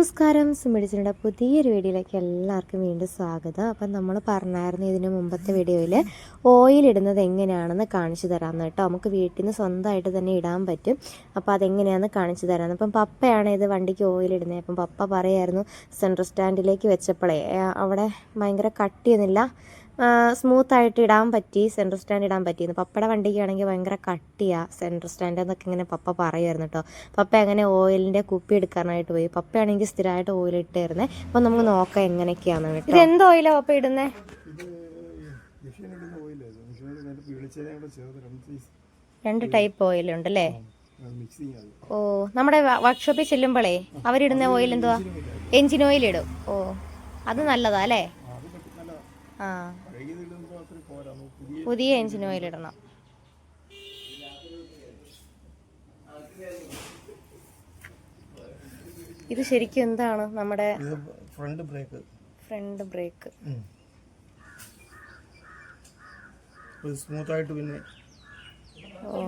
നമസ്കാരം. സുമിടിച്ചിന്റെ പുതിയൊരു വീഡിയോയിലേക്ക് എല്ലാവർക്കും വീണ്ടും സ്വാഗതം. അപ്പം നമ്മൾ പറഞ്ഞായിരുന്നു ഇതിന് മുമ്പത്തെ വീഡിയോയിൽ ഓയിൽ ഇടുന്നത് എങ്ങനെയാണെന്ന് കാണിച്ചു തരാമെന്ന് കേട്ടോ. നമുക്ക് വീട്ടിൽ നിന്ന് സ്വന്തമായിട്ട് തന്നെ ഇടാൻ പറ്റും. അപ്പോൾ അതെങ്ങനെയാണെന്ന് കാണിച്ചു തരാമെന്ന്. അപ്പം പപ്പയാണ് ഇത് വണ്ടിക്ക് ഓയിൽ ഇടുന്നത്. അപ്പം പപ്പ പറയായിരുന്നു സെൻട്രൽ സ്റ്റാൻഡിലേക്ക് വെച്ചപ്പോഴേ അവിടെ ഭയങ്കര കട്ടിയൊന്നുമില്ല. സ്മൂത്ത് ആയിട്ട് ഇടാൻ പറ്റി സെൻട്രൽ സ്റ്റാൻഡ് ഇടാൻ പറ്റി പപ്പയുടെ വണ്ടിക്കാണെങ്കിൽ ഭയങ്കര കട്ടിയാ സെൻട്രൽ സ്റ്റാൻഡ് എന്നൊക്കെ ഇങ്ങനെ പപ്പ പറയുമായിരുന്നു കേട്ടോ പപ്പ അങ്ങനെ ഓയിലിന്റെ കുപ്പി എടുക്കാനായിട്ട് പോയി? പപ്പയാണെങ്കിൽ സ്ഥിരമായിട്ട് ഓയിൽ ഇട്ടായിരുന്നേ അപ്പം നമുക്ക് നോക്കാം എങ്ങനെയൊക്കെയാണെന്ന് കേട്ടോ. ഇത് എന്ത് ഓയിലാണ് പപ്പ ഇടുന്നേ? രണ്ട് ടൈപ്പ് രണ്ട് ടൈപ്പ് ഓയിലുണ്ട് അല്ലേ മിക്സിങ് ഓ നമ്മുടെ വർക്ക്ഷോപ്പിൽ ചെല്ലുമ്പോഴേ അവരിടുന്ന ഓയിൽ എന്തുവാ? എഞ്ചിൻ ഓയിൽ ഇടും. ഓ അത് നല്ലതാ അല്ലേ? ആ, അത് പറ്റി നല്ല ആ പഴകിയതിടുമ്പോൾ അത്ര പോരാ നമുക്ക് പുതിയ എഞ്ചിൻ ഓയിൽ ഇടണം ഇത് ശരിക്കും എന്താണ് നമ്മുടെ ഫ്രണ്ട് ബ്രേക്ക്. Front break? സ്മൂത്തായിട്ട് പിന്നെ ഓ.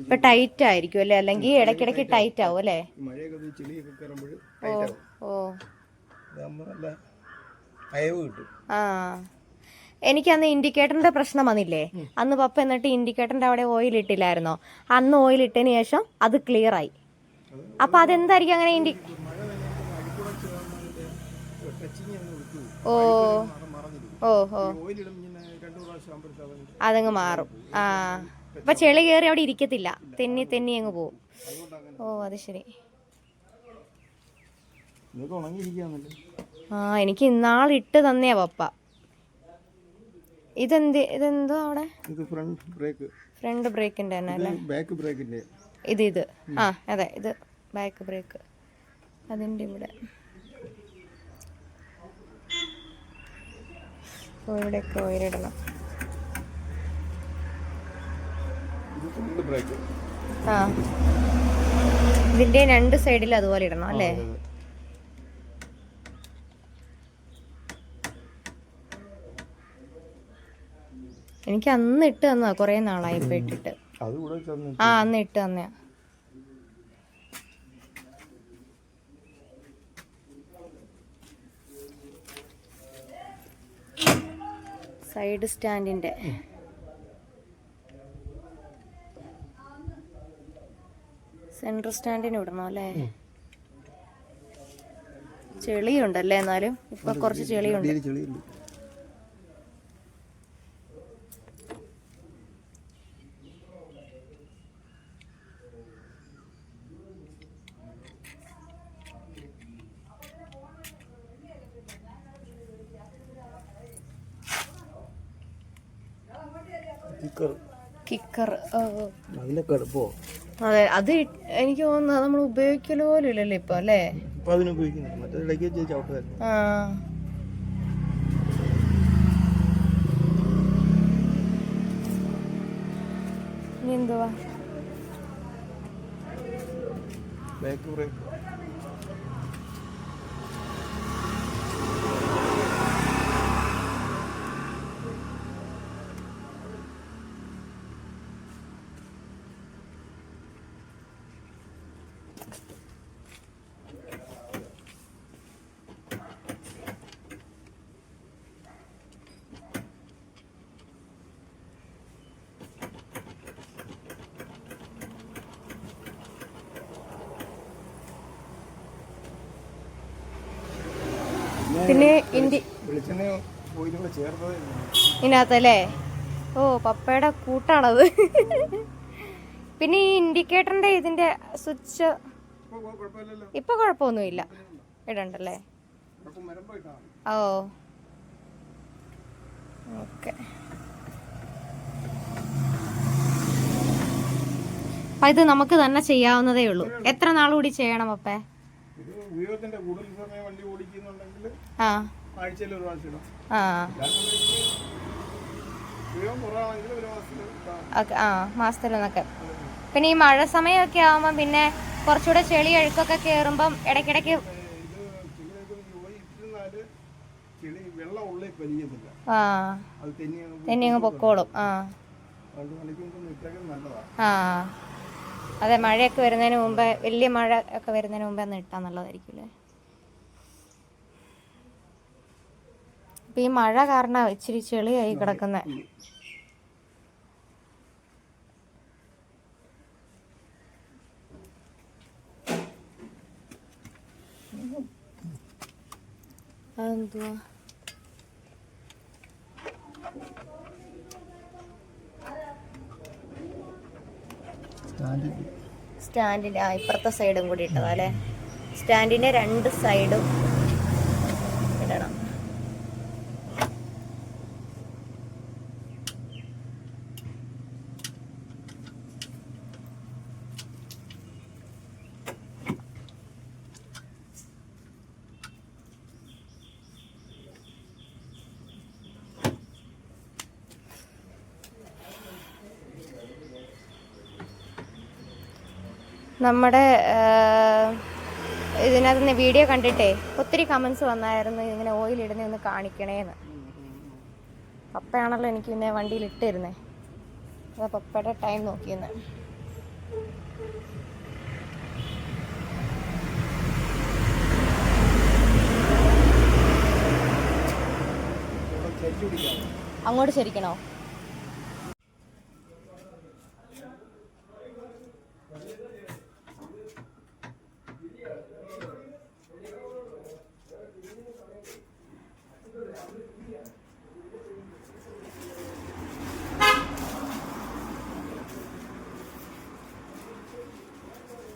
ഇപ്പൊ ടൈറ്റ് ആയിരിക്കും അല്ലേ? അല്ലെങ്കിൽ ഇടയ്ക്കിടയ്ക്ക് ടൈറ്റ് ആവും അല്ലേ? ഓ ഓ. അയവ് കിട്ടും. ആ. എനിക്ക് അന്ന് ഇൻഡിക്കേറ്ററിന്റെ പ്രശ്നം വന്നില്ലേ? അന്ന് പപ്പ എന്നിട്ട് ഇൻഡിക്കേറ്ററിന്റെ അവിടെ ഓയിൽ ഇട്ടില്ലായിരുന്നോ? അന്ന് ഓയിൽ ഇട്ടതിന് ശേഷം അത് ക്ലിയർ ആയി. അപ്പൊ അതെന്തായിരിക്കും അങ്ങനെ ഇൻഡി ഓ ഓ അതങ്ങ് മാറും. ആ. അപ്പൊ ചെളി കയറി അവിടെ ഇരിക്കത്തില്ല. തെന്നി തെന്നി അങ്ങ് പോവും. ഓ അത് ശരി. ആ എനിക്ക് ഇന്നാൾ ഇട്ട് തന്നെയാ പപ്പ. ഇതെന്ത് ഇതെന്തോ അവിടെ? ഇത് ഫ്രണ്ട് ബ്രേക്ക് ഫ്രണ്ട് ബ്രേക്കിന്റെ തന്നെ അല്ലേ? ബാക്ക് ബ്രേക്കിന്റെ ഇത് ഇത്. ആ അതെ ഇത് ബാക്ക് ബ്രേക്ക് അതിന്റെ ഇവിടെ. ഇവിടെയൊക്കെ ഓയിലിടണം ആ. ഇതിന്റെ രണ്ട് സൈഡിൽ അതുപോലെ ഇടണം അല്ലേ? എനിക്ക് അന്ന് ഇട്ട് തന്നതാ കുറേ നാളായി ഇപ്പൊ ഇട്ടിട്ട്. ആ അന്ന് ഇട്ട് തന്നെയാ. സൈഡ് സ്റ്റാൻഡിന്റെ. സെൻട്രൽ സ്റ്റാൻഡിന് വിടണം അല്ലേ? ചെളിയുണ്ടല്ലേ എന്നാലും? ഇപ്പൊ കുറച്ച് ചെളിയുണ്ട്. കിക്കർ അതിലൊക്കെ അടുപ്പോ അതെ അത് എനിക്ക് തോന്നുന്നത് നമ്മൾ ഉപയോഗിക്കൽ പോലും ഇല്ലല്ലോ ഇപ്പൊ അല്ലേ? ഇപ്പൊ അതിന് ഉപയോഗിക്കുന്നു മറ്റേ ഇടയ്ക്ക് വെച്ച് ചവിട്ടുമായിരുന്നു ആ ഇനി എന്തുവാ ബാക്ക് ബ്രേക്ക് പിന്നെ ഇന്ത്യ വെളിച്ചെണ്ണ ഓയിലും കൂടെ ചേർത്തത് ഇതിനകത്തല്ലേ? ഓ പപ്പയുടെ കൂട്ടാണത്. പിന്നെ ഈ ഇൻഡിക്കേറ്ററിന്റെ ഇതിന്റെ സ്വിച്ച് ഇപ്പൊ കുഴപ്പമൊന്നുമില്ല ഇടണ്ടല്ലേ? ഓ. ഓക്കെ. അപ്പൊ ഇത് നമുക്ക് തന്നെ ചെയ്യാവുന്നതേ ഉള്ളൂ. എത്ര നാളുകൂടി കൂടി ചെയ്യണം അപ്പേ? ഇത് ഉപയോഗത്തിന്റെ കൂടുതൽ സമയം വണ്ടി ഓടിക്കുന്നുണ്ടെങ്കിൽ ആ. ആഴ്ചയിൽ ഒരു പ്രാവശ്യം ഇടാം. ആ. അല്ലാന്നുണ്ടെങ്കിൽ ഉപയോഗം കുറവാണെങ്കിൽ ഒരു മാസത്തിൽ. ഓക്കെ ആ മാസത്തിലൊന്നൊക്കെ. പിന്നെ ഈ മഴ സമയമൊക്കെ ആവുമ്പം പിന്നെ കുറച്ചുകൂടെ ചെളി അഴുക്കൊക്കെ കയറുമ്പം ഇടയ്ക്കിടയ്ക്ക് ഇത് ചെളിയൊക്കെ ഓയിൽ ഇട്ടിരുന്നാൽ ചെളി വെള്ളം ഉള്ളിൽ പരിചയത്തില്ല ആ. അത് തെന്നി അങ്ങ് അങ്ങ് പൊക്കോളും. ആ. രണ്ട് മണിക്കൂർ നല്ലതാണ് ആ. അതെ മഴയൊക്കെ വരുന്നതിന് മുമ്പ് വലിയ മഴ ഒക്കെ വരുന്നതിന് മുമ്പ് ഒന്ന് ഇട്ടാന്നുള്ളതായിരിക്കില്ലേ അപ്പൊ ഈ മഴ കാരണം ഇച്ചിരി ചെളിയായി കിടക്കുന്നത് അതെന്തുവാ? സ്റ്റാൻഡിന്റെ ആ ഇപ്പുറത്തെ സൈഡും കൂടി ഇട്ടതാ അല്ലേ? സ്റ്റാൻഡിന്റെ രണ്ട് സൈഡും ഇടണം നമ്മുടെ ഇതിനകത്ത് വീഡിയോ കണ്ടിട്ടേ ഒത്തിരി കമൻസ് വന്നായിരുന്നു ഇങ്ങനെ ഓയിൽ ഇടുന്ന ഒന്ന് കാണിക്കണേന്ന്. പപ്പയാണല്ലോ എനിക്ക് ഇന്നേ വണ്ടിയിൽ ഇട്ടിരുന്നേ. അതാ പപ്പയുടെ ടൈം നോക്കിയെന്ന് അങ്ങോട്ട് ശരിക്കണോ?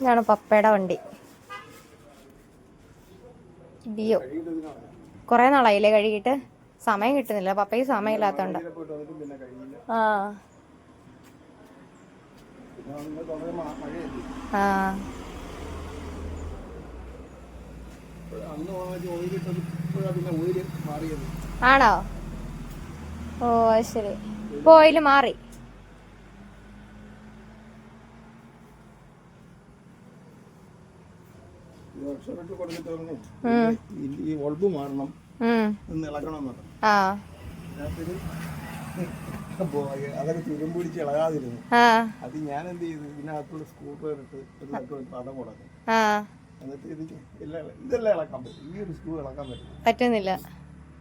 ഇതാണ് പപ്പയുടെ വണ്ടി. ബിയോ കുറെ നാളായില്ലേ കഴുകിയിട്ട്? സമയം കിട്ടുന്നില്ല. പപ്പയ്ക്ക് സമയം കഴിയില്ല ആ. ആണോ? ഓ ശരി. ഇപ്പൊ ഓയിൽ മാറി. ഈ വർക്ക്ഷോപ്പിൽ കൊടുത്തിട്ട് പറഞ്ഞു ഈ- ഈ ഒൾബ് മാറണം. എന്ന് ഇളക്കണം പറഞ്ഞു അപ്പോ അതൊക്കെ പിടിച്ച് ഇളകാതിരുന്നു. അത് ഞാൻ എന്ത് ചെയ്തു? ഇതിനകത്തുള്ള ഒരു കൊടുക്കും ആ. എന്നിട്ട് ഇതെല്ലാം ഇളക്കാൻ പറ്റും. ഈ ഒരു സ്ക്രൂ ഇളക്കാൻ പറ്റും. പറ്റുന്നില്ല.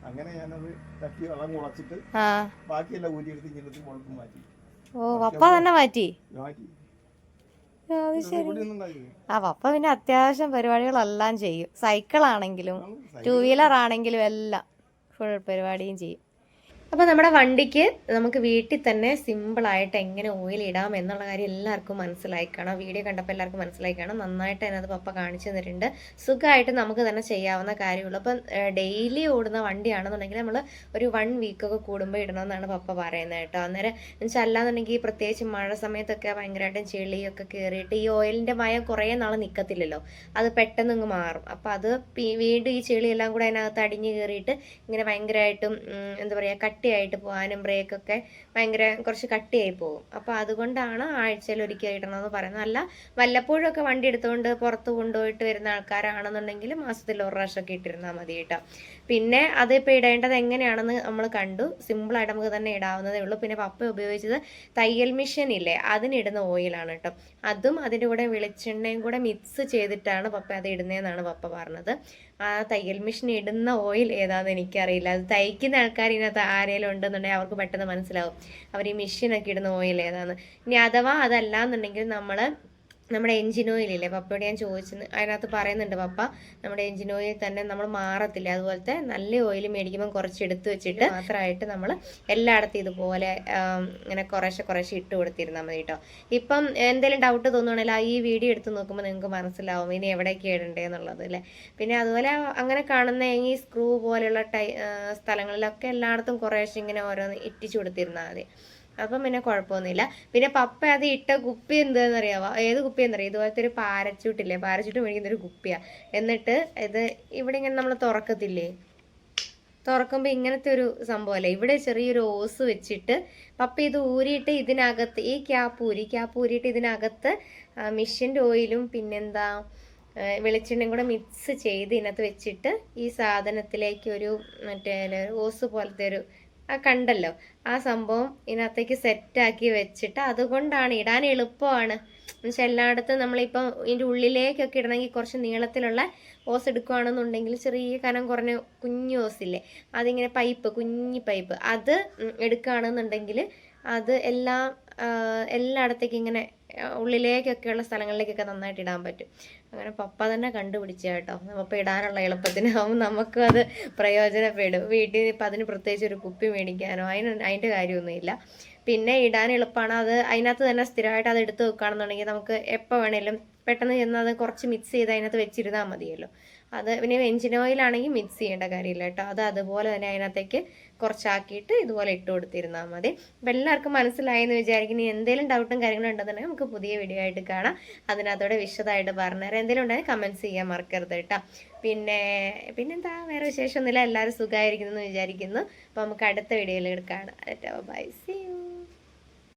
അങ്ങനെ ഞാനത് തട്ടി വെള്ളം കുളച്ചിട്ട് ആ. ബാക്കിയെല്ലാം ഊരിയെടുത്ത് മാറ്റി. ഓ പപ്പ തന്നെ മാറ്റി? മാറ്റി. അത് ശരി. ആ പപ്പ പിന്നെ അത്യാവശ്യം പരിപാടികളെല്ലാം ചെയ്യും. സൈക്കിൾ ആണെങ്കിലും ടൂ വീലർ ആണെങ്കിലും എല്ലാം ഫുൾ പരിപാടിയും ചെയ്യും. അപ്പോൾ നമ്മുടെ വണ്ടിക്ക് നമുക്ക് വീട്ടിൽ തന്നെ സിമ്പിളായിട്ട് എങ്ങനെ ഓയിൽ ഇടാം എന്നുള്ള കാര്യം എല്ലാവർക്കും മനസ്സിലായി കാണാം. വീഡിയോ കണ്ടപ്പോൾ എല്ലാവർക്കും മനസ്സിലായി കാണാം. നന്നായിട്ട് അതിനകത്ത് പപ്പ കാണിച്ചു തന്നിട്ടുണ്ട്. സുഖമായിട്ട് നമുക്ക് തന്നെ ചെയ്യാവുന്ന കാര്യമുള്ളൂ. അപ്പം ഡെയിലി ഓടുന്ന വണ്ടിയാണെന്നുണ്ടെങ്കിൽ നമ്മൾ ഒരു വൺ വീക്കൊക്കെ കൂടുമ്പോൾ ഇടണമെന്നാണ് പപ്പ പറയുന്നത് കേട്ടോ. അന്നേരം എന്നുവെച്ചാൽ അല്ലാന്നുണ്ടെങ്കിൽ പ്രത്യേകിച്ച് മഴ സമയത്തൊക്കെ ഭയങ്കരമായിട്ടും ചെളിയൊക്കെ കയറിയിട്ട് ഈ ഓയിലിന്റെ മയം കുറേ നാൾ നിൽക്കത്തില്ലല്ലോ അത് പെട്ടെന്ന് ഇങ്ങ് മാറും. അപ്പോൾ അത് വീണ്ടും ഈ ചെളിയെല്ലാം കൂടെ അതിനകത്ത് അടിഞ്ഞ് കയറിയിട്ട് ഇങ്ങനെ ഭയങ്കരമായിട്ടും എന്താ പറയുക കട്ടിയായിട്ട് പോകാനും ബ്രേക്കൊക്കെ ഭയങ്കര കുറച്ച് കട്ടിയായി പോകും. അപ്പോൾ അതുകൊണ്ടാണ് ആഴ്ചയിൽ ഒരിക്കൽ ഇടണമെന്ന് പറയുന്നത്. അല്ല വല്ലപ്പോഴും ഒക്കെ വണ്ടി എടുത്തുകൊണ്ട് പുറത്ത് കൊണ്ടുപോയിട്ട് വരുന്ന ആൾക്കാരാണെന്നുണ്ടെങ്കിൽ മാസത്തിൽ ഒരു പ്രാവശ്യമൊക്കെ ഇട്ടിരുന്നാൽ മതി കേട്ടോ. പിന്നെ അതിപ്പോൾ ഇടേണ്ടത് എങ്ങനെയാണെന്ന് നമ്മൾ കണ്ടു. സിമ്പിളായിട്ട് നമുക്ക് തന്നെ ഇടാവുന്നതേ ഉള്ളൂ. പിന്നെ പപ്പ ഉപയോഗിച്ചത് തയ്യൽ മെഷീൻ ഇല്ലേ അതിനിടുന്ന ഓയിലാണ് കേട്ടോ. അതും അതിന്റെ കൂടെ വെളിച്ചെണ്ണയും കൂടെ മിക്സ് ചെയ്തിട്ടാണ് പപ്പ അത് ഇടുന്നതെന്നാണ് പപ്പ പറഞ്ഞത്. ആ തയ്യൽ മെഷീൻ ഇടുന്ന ഓയിൽ ഏതാണെന്ന് എനിക്കറിയില്ല. അത് തയ്ക്കുന്ന ആൾക്കാർ ഇതിനകത്ത് ആരെങ്കിലും ഉണ്ടെന്നുണ്ടെങ്കിൽ അവർക്ക് പെട്ടെന്ന് മനസ്സിലാവും. അവർ ഈ മെഷീനൊക്കെ ഇടുന്ന ഓയിൽ ഏതാണെന്ന് ഇനി അഥവാ അതല്ല എന്നുണ്ടെങ്കിൽ നമ്മൾ നമ്മുടെ എഞ്ചിൻ ഓയിലില്ലേ? പപ്പയോട് ഞാൻ ചോദിച്ചെന്ന് അതിനകത്ത് പറയുന്നുണ്ട് പപ്പ നമ്മുടെ എൻജിൻ ഓയിൽ തന്നെ നമ്മൾ മാറത്തില്ല. അതുപോലത്തെ നല്ല ഓയിൽ മേടിക്കുമ്പോൾ കുറച്ച് എടുത്തു വെച്ചിട്ട് മാത്രമായിട്ട് നമ്മൾ എല്ലായിടത്തും ഇതുപോലെ ഇങ്ങനെ കുറേശ്ശെ കുറേശ്ശെ ഇട്ട് കൊടുത്തിരുന്നാൽ മതി കേട്ടോ ഇപ്പം എന്തെങ്കിലും ഡൗട്ട് തോന്നുകയാണെങ്കിൽ ആ ഈ വീഡിയോ എടുത്ത് നോക്കുമ്പോൾ നിങ്ങൾക്ക് മനസ്സിലാവും ഇനി എവിടേക്ക് ഇടണ്ടേന്നുള്ളത് അല്ലേ പിന്നെ അതുപോലെ അങ്ങനെ കാണുന്ന ഈ സ്ക്രൂ പോലെയുള്ള ടൈ സ്ഥലങ്ങളിലൊക്കെ എല്ലായിടത്തും കുറേശ്ശെ ഇങ്ങനെ ഓരോന്ന് ഇറ്റിച്ചു കൊടുത്തിരുന്നാൽ മതി. അപ്പം പിന്നെ കുഴപ്പമൊന്നുമില്ല. പിന്നെ പപ്പ അത് ഇട്ട കുപ്പി എന്താണെന്ന് അറിയാവോ ഏത് കുപ്പി എന്നറിയാം ഇതുപോലത്തെ ഒരു പാരച്ചൂട്ടില്ലേ? പാരച്ചൂട്ട് മേടിക്കുന്ന ഒരു കുപ്പിയാണ് എന്നിട്ട് ഇത് ഇവിടെ ഇങ്ങനെ നമ്മൾ തുറക്കത്തില്ലേ? തുറക്കുമ്പോൾ ഇങ്ങനത്തെ ഒരു സംഭവമല്ലേ ഇവിടെ ചെറിയൊരു ഓസ് വെച്ചിട്ട് പപ്പ ഇത് ഊരിയിട്ട് ഇതിനകത്ത് ഈ ക്യാപ്പ് ഊരി ക്യാപ്പ് ഊരിയിട്ട് ഇതിനകത്ത് മിഷ്യന്റെ ഓയിലും പിന്നെന്താ വെളിച്ചെണ്ണയും കൂടെ മിക്സ് ചെയ്ത് ഇതിനകത്ത് വെച്ചിട്ട് ഈ സാധനത്തിലേക്ക് ഒരു മറ്റേ ഓസ് പോലത്തെ ഒരു ആ കണ്ടല്ലോ. ആ സംഭവം ഇതിനകത്തേക്ക് സെറ്റാക്കി വെച്ചിട്ട് അതുകൊണ്ടാണ് ഇടാൻ എളുപ്പമാണ്. എന്നുവെച്ചാൽ എല്ലായിടത്തും നമ്മളിപ്പം ഇതിന്റെ ഉള്ളിലേക്കൊക്കെ ഇടണമെങ്കിൽ കുറച്ച് നീളത്തിലുള്ള ഓസ് എടുക്കുകയാണെന്നുണ്ടെങ്കിൽ ചെറിയ കനം കുറഞ്ഞ കുഞ്ഞു ഓസില്ലേ അതിങ്ങനെ പൈപ്പ് കുഞ്ഞി പൈപ്പ് അത് എടുക്കുകയാണെന്നുണ്ടെങ്കിൽ അത് എല്ലാം എല്ലായിടത്തേക്കും ഇങ്ങനെ ഉള്ളിലേക്കൊക്കെയുള്ള സ്ഥലങ്ങളിലേക്കൊക്കെ നന്നായിട്ട് ഇടാൻ പറ്റും. അങ്ങനെ പപ്പ തന്നെ കണ്ടുപിടിച്ച കേട്ടോ. പപ്പ ഇടാനുള്ള എളുപ്പത്തിനാവും നമുക്കും അത് പ്രയോജനപ്പെടും. വീട്ടിൽ ഇപ്പം അതിന് പ്രത്യേകിച്ച് ഒരു കുപ്പി മേടിക്കാനോ അതിന് അതിന്റെ കാര്യമൊന്നുമില്ല. പിന്നെ ഇടാൻ എളുപ്പമാണ്. അത് അതിനകത്ത് തന്നെ സ്ഥിരമായിട്ട് അത് എടുത്ത് വെക്കുകയാണെന്നുണ്ടെങ്കിൽ നമുക്ക് എപ്പോൾ വേണേലും പെട്ടെന്ന് ചെന്ന് അത് കുറച്ച് മിക്സ് ചെയ്ത് അതിനകത്ത് വെച്ചിരുന്നാൽ മതിയല്ലോ. അത് പിന്നെ എഞ്ചിൻ ഓയിലാണെങ്കിൽ മിക്സ് ചെയ്യേണ്ട കാര്യമില്ല കേട്ടോ. അത് അതുപോലെ തന്നെ അതിനകത്തേക്ക് കുറച്ചാക്കിയിട്ട് ഇതുപോലെ ഇട്ട് കൊടുത്തിരുന്നാൽ മതി. അപ്പം എല്ലാവർക്കും മനസ്സിലായെന്ന് വിചാരിക്കുന്നു. എന്തെങ്കിലും ഡൗട്ടും കാര്യങ്ങളും ഉണ്ടെന്നുണ്ടെങ്കിൽ നമുക്ക് പുതിയ വീഡിയോ ആയിട്ട് കാണാം. അതിനകത്തോടെ വിശദമായിട്ട് പറഞ്ഞുതരാം എന്തെങ്കിലും ഉണ്ടെങ്കിൽ കമന്റ്സ് ചെയ്യാൻ മറക്കരുത് കേട്ടോ. പിന്നെ പിന്നെന്താ? വേറെ വിശേഷമൊന്നുമില്ല. എല്ലാവരും സുഖമായിരിക്കുന്നു എന്ന് വിചാരിക്കുന്നു. അപ്പോൾ നമുക്ക് അടുത്ത വീഡിയോയിൽ കാണാം. By C U